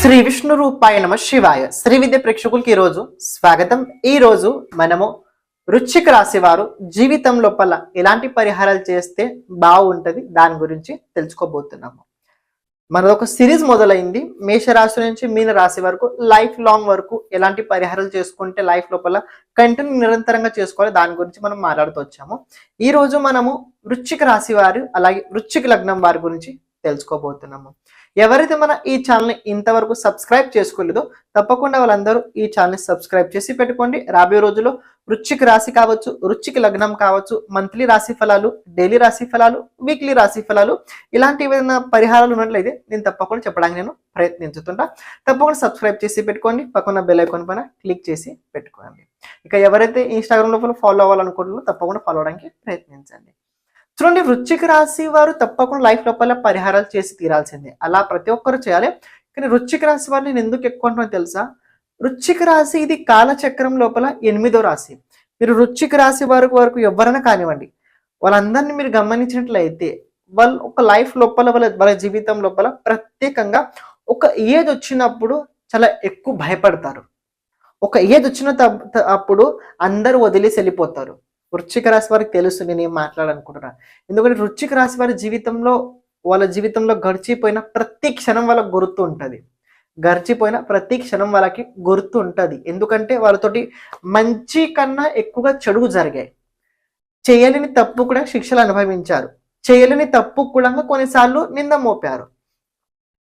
శ్రీ విష్ణు రూపాయ నమ శివాయ. శ్రీ విద్య ప్రేక్షకులకి ఈరోజు స్వాగతం. ఈ రోజు మనము వృశ్చిక రాశి వారు జీవితం లోపల ఎలాంటి పరిహారాలు చేస్తే బాగుంటది దాని గురించి తెలుసుకోబోతున్నాము. మనది ఒక సిరీస్ మొదలైంది. మేషరాశి నుంచి మీన రాశి వరకు లైఫ్ లాంగ్ వరకు ఎలాంటి పరిహారాలు చేసుకుంటే లైఫ్ లోపల కంటిన్యూ నిరంతరంగా చేసుకోవాలి దాని గురించి మనం మాట్లాడుతూ వచ్చాము. ఈ రోజు మనము వృశ్చిక రాశి వారు అలాగే వృశ్చిక లగ్నం వారి గురించి తెలుసుకోబోతున్నాము. ఎవరైతే మన ఈ ఛానల్ని ఇంతవరకు సబ్స్క్రైబ్ చేసుకోలేదో తప్పకుండా వాళ్ళందరూ ఈ ఛానల్ని సబ్స్క్రైబ్ చేసి పెట్టుకోండి. రాబోయే రోజుల్లో వృచ్చిక రాశి కావచ్చు వృచ్చిక లగ్నం కావచ్చు మంత్లీ రాశి ఫలాలు డైలీ రాశి ఫలాలు వీక్లీ రాశి ఫలాలు ఇలాంటి ఏదైనా పరిహారాలు ఉన్నట్లయితే నేను తప్పకుండా చెప్పడానికి నేను ప్రయత్నించుతుంటా. తప్పకుండా సబ్స్క్రైబ్ చేసి పెట్టుకోండి. పక్కన బెల్ ఐకాన్ పైన క్లిక్ చేసి పెట్టుకోండి. ఇక ఎవరైతే ఇన్స్టాగ్రామ్లో ఫాలో అవ్వాలనుకుంటున్నారో తప్పకుండా ఫాలో అవడానికి ప్రయత్నించండి. చూడండి వృశ్చిక రాశి వారు తప్పకుండా లైఫ్ లోపల పరిహారాలు చేసి తీరాల్సిందే. అలా ప్రతి ఒక్కరు చేయాలి. కానీ వృశ్చిక రాశి వారిని నేను ఎందుకు ఎక్కువ అంటున్నా తెలుసా? వృశ్చిక రాశి ఇది కాలచక్రం లోపల ఎనిమిదో రాశి. మీరు వృశ్చిక రాశి వరకు వరకు ఎవరైనా కానివ్వండి వాళ్ళందరినీ మీరు గమనించినట్లయితే వాళ్ళు ఒక లైఫ్ లోపల వాళ్ళ వాళ్ళ జీవితం లోపల ప్రత్యేకంగా ఒక ఏజ్ వచ్చినప్పుడు చాలా ఎక్కువ భయపడతారు. ఒక ఏజ్ వచ్చిన అప్పుడు అందరూ వదిలేసి వెళ్ళిపోతారు. వృశ్చిక రాశి వారికి తెలుసు నేను ఏం మాట్లాడాలనుకుంటున్నా. ఎందుకంటే వృశ్చిక రాశి వారి జీవితంలో వాళ్ళ జీవితంలో గడిచిపోయిన ప్రతి క్షణం వాళ్ళకి గుర్తు ఉంటుంది. గడిచిపోయిన ప్రతి క్షణం వాళ్ళకి గుర్తు ఉంటుంది. ఎందుకంటే వాళ్ళతోటి మంచి కన్నా ఎక్కువగా చెడుగు జరిగాయి. చేయలేని తప్పు కూడా శిక్షలు అనుభవించారు. చేయలేని తప్పు కూడా కొన్నిసార్లు నింద మోపారు.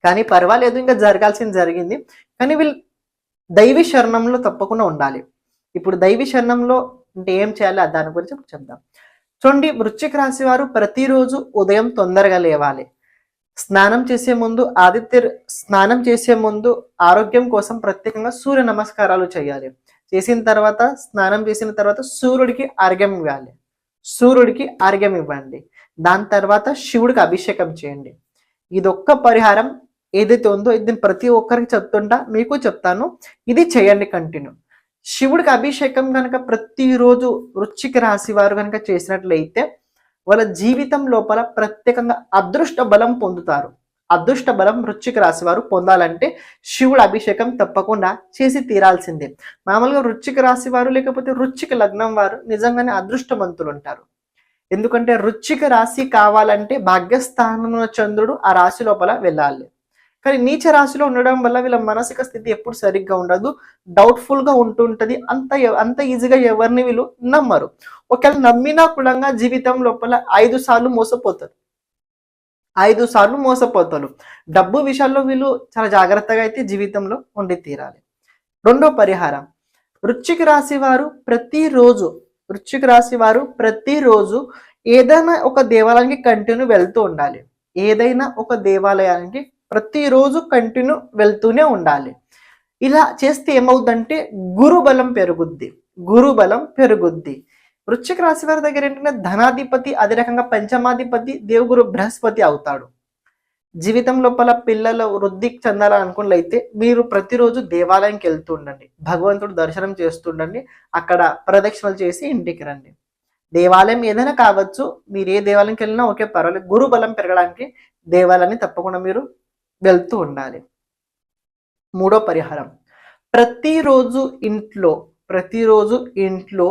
కానీ పర్వాలేదు ఇంకా జరగాల్సింది జరిగింది. కానీ వీళ్ళు దైవీ శరణంలో తప్పకుండా ఉండాలి. ఇప్పుడు దైవీ శరణంలో అంటే ఏం చేయాలి? ఆ దాని గురించి ఇప్పుడు చెప్దాం. చూడండి వృశ్చిక రాశి వారు ప్రతిరోజు ఉదయం తొందరగా లేవాలి. స్నానం చేసే ముందు ఆదిత్య స్నానం చేసే ముందు ఆరోగ్యం కోసం ప్రత్యేకంగా సూర్య నమస్కారాలు చేయాలి. చేసిన తర్వాత స్నానం చేసిన తర్వాత సూర్యుడికి అర్ఘ్యం ఇవ్వాలి. సూర్యుడికి అర్ఘ్యం ఇవ్వండి. దాని తర్వాత శివుడికి అభిషేకం చేయండి. ఇదొక్క పరిహారం ఏదైతే ఉందో ఇది ప్రతి ఒక్కరికి చెప్తుంటా మీకు చెప్తాను. ఇది చేయండి కంటిన్యూ. శివుడికి అభిషేకం కనుక ప్రతిరోజు వృశ్చిక రాశి వారు కనుక చేసినట్లయితే వాళ్ళ జీవితం లోపల ప్రత్యేకంగా అదృష్ట బలం పొందుతారు. అదృష్ట బలం వృశ్చిక రాశి వారు పొందాలంటే శివుడు అభిషేకం తప్పకుండా చేసి తీరాల్సిందే. మామూలుగా వృశ్చిక రాశి వారు లేకపోతే వృశ్చిక లగ్నం వారు నిజంగానే అదృష్టవంతులు ఉంటారు. ఎందుకంటే వృశ్చిక రాశి కావాలంటే భాగ్యస్థానంలో చంద్రుడు ఆ రాశి లోపల వెళ్ళాలి. కానీ నీచ రాశిలో ఉండడం వల్ల వీళ్ళ మానసిక స్థితి ఎప్పుడు సరిగ్గా ఉండదు. డౌట్ఫుల్గా ఉంటుంటుంది. అంత అంత ఈజీగా ఎవరిని వీళ్ళు నమ్మరు. ఒకవేళ నమ్మినా కూడా జీవితం లోపల ఐదు సార్లు మోసపోతారు. ఐదు సార్లు మోసపోతారు. డబ్బు విషయాల్లో వీళ్ళు చాలా జాగ్రత్తగా అయితే జీవితంలో ఉండి తీరాలి. రెండో పరిహారం. వృశ్చిక రాశి వారు ప్రతిరోజు వృశ్చిక రాశి వారు ప్రతిరోజు ఏదైనా ఒక దేవాలయానికి కంటిన్యూ వెళ్తూ ఉండాలి. ఏదైనా ఒక దేవాలయానికి ప్రతిరోజు కంటిన్యూ వెళ్తూనే ఉండాలి. ఇలా చేస్తే ఏమవుద్దంటే గురు బలం పెరుగుద్ది. గురు బలం పెరుగుద్ది. వృశ్చిక రాశి వారి దగ్గర ఏంటంటే ధనాధిపతి అదే రకంగా పంచమాధిపతి దేవుగురు బృహస్పతి అవుతాడు. జీవితం లోపల పిల్లల వృద్ధి చెందాలనుకున్నట్లయితే మీరు ప్రతిరోజు దేవాలయంకి వెళ్తూ ఉండండి. భగవంతుడు దర్శనం చేస్తుండండి అక్కడ ప్రదక్షిణలు చేసి ఇంటికి రండి. దేవాలయం ఏదైనా కావచ్చు మీరు ఏ దేవాలయంకి వెళ్ళినా ఓకే పర్వాలేదు. గురు బలం పెరగడానికి దేవాలయాన్ని తప్పకుండా మీరు వెళ్తూ ఉండాలి. మూడో పరిహారం. ప్రతిరోజు ఇంట్లో ప్రతిరోజు ఇంట్లో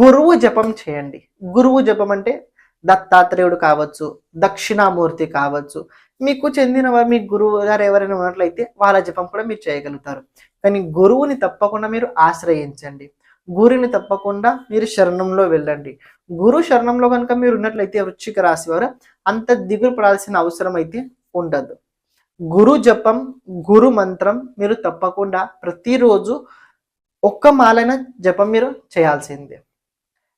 గురువు జపం చేయండి. గురువు జపం అంటే దత్తాత్రేయుడు కావచ్చు దక్షిణామూర్తి కావచ్చు మీకు చెందిన వారు మీ గురువు గారు ఎవరైనా ఉన్నట్లయితే వాళ్ళ జపం కూడా మీరు చేయగలుగుతారు. కానీ గురువుని తప్పకుండా మీరు ఆశ్రయించండి. గురుని తప్పకుండా మీరు శరణంలో వెళ్ళండి. గురు శరణంలో కనుక మీరు ఉన్నట్లయితే వృశ్చిక రాశి వారు అంత దిగులు పడాల్సిన అవసరం అయితే ఉండదు. గురు జపం గురు మంత్రం మీరు తప్పకుండా ప్రతిరోజు ఒక్క మాలైన జపం మీరు చేయాల్సిందే.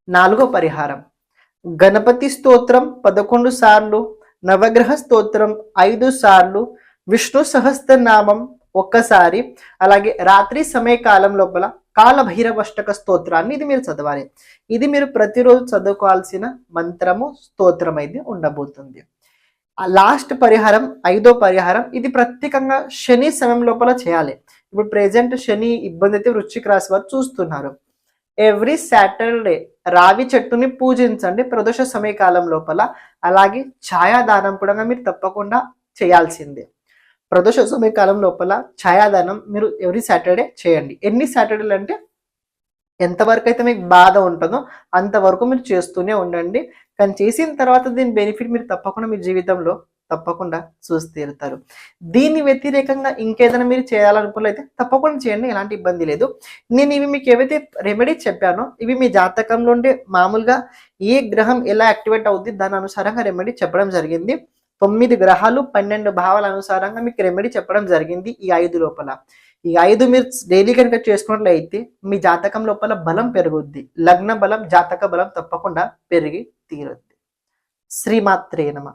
నాలుగో పరిహారం. గణపతి స్తోత్రం పదకొండు సార్లు నవగ్రహ స్తోత్రం ఐదు సార్లు విష్ణు సహస్రనామం ఒక్కసారి అలాగే రాత్రి సమయకాలం లోపల కాలభైరవష్టక స్తోత్రాన్ని ఇది మీరు చదవాలి. ఇది మీరు ప్రతిరోజు చదువుకోవాల్సిన మంత్రము స్తోత్రం అయితే ఉండబోతుంది. ఆ లాస్ట్ పరిహారం ఐదో పరిహారం ఇది ప్రత్యేకంగా శని సమయం లోపల చేయాలి. ఇప్పుడు ప్రెజెంట్ శని ఇబ్బంది అయితే వృశ్చిక రాశి వారు చూస్తున్నారు. ఎవ్రీ సాటర్డే రావి చెట్టుని పూజించండి. ప్రదోష సమయకాలం లోపల. అలాగే ఛాయాదానం కూడా మీరు తప్పకుండా చేయాల్సిందే. ప్రదోష సమయకాలం లోపల ఛాయాదానం మీరు ఎవ్రీ సాటర్డే చేయండి. ఎన్ని సాటర్డేలు అంటే ఎంతవరకు అయితే మీకు బాధ ఉంటుందో అంతవరకు మీరు చేస్తూనే ఉండండి. కానీ చేసిన తర్వాత దీని బెనిఫిట్ మీరు తప్పకుండా మీ జీవితంలో తప్పకుండా చూసి తీరుతారు దీన్ని వ్యతిరేకంగా ఇంకేదైనా మీరు చేయాలనుకున్నైతే తప్పకుండా చేయండి ఎలాంటి ఇబ్బంది లేదు. నేను ఇవి మీకు ఏవైతే రెమెడీ చెప్పానో ఇవి మీ జాతకంలో ఉండే మామూలుగా ఏ గ్రహం ఎలా యాక్టివేట్ అవుద్ది దాని అనుసారంగా రెమెడీ చెప్పడం జరిగింది. తొమ్మిది గ్రహాలు పన్నెండు భావాల అనుసారంగా మీకు రెమెడీ చెప్పడం జరిగింది ఈ ఐదు లోపల. ఈ ఐదు మీరు డైలీ కనుక చేసుకున్నట్లయితే మీ జాతకం లోపల బలం పెరుగుద్ది. లగ్న బలం జాతక బలం తప్పకుండా పెరిగి తీరుద్ది. శ్రీమాత్రే నమ.